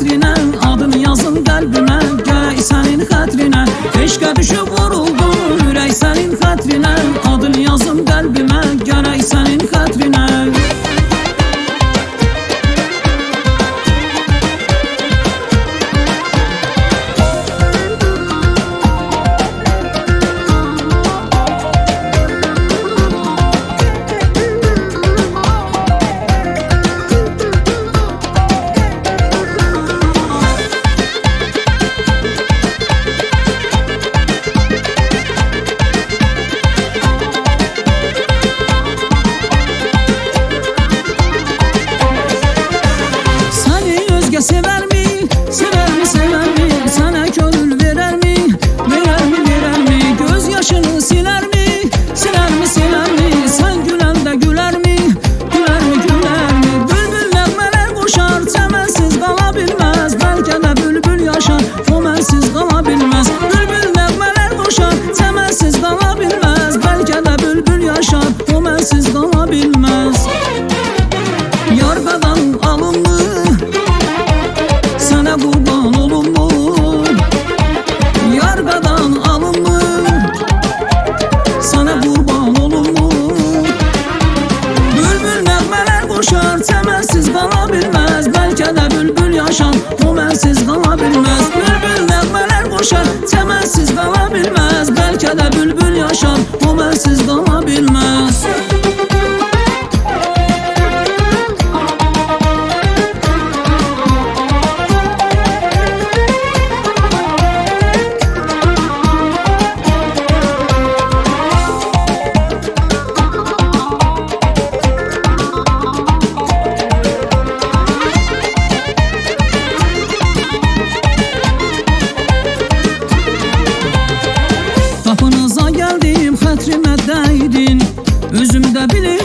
Katrina yaşar O mənsiz qala da bilir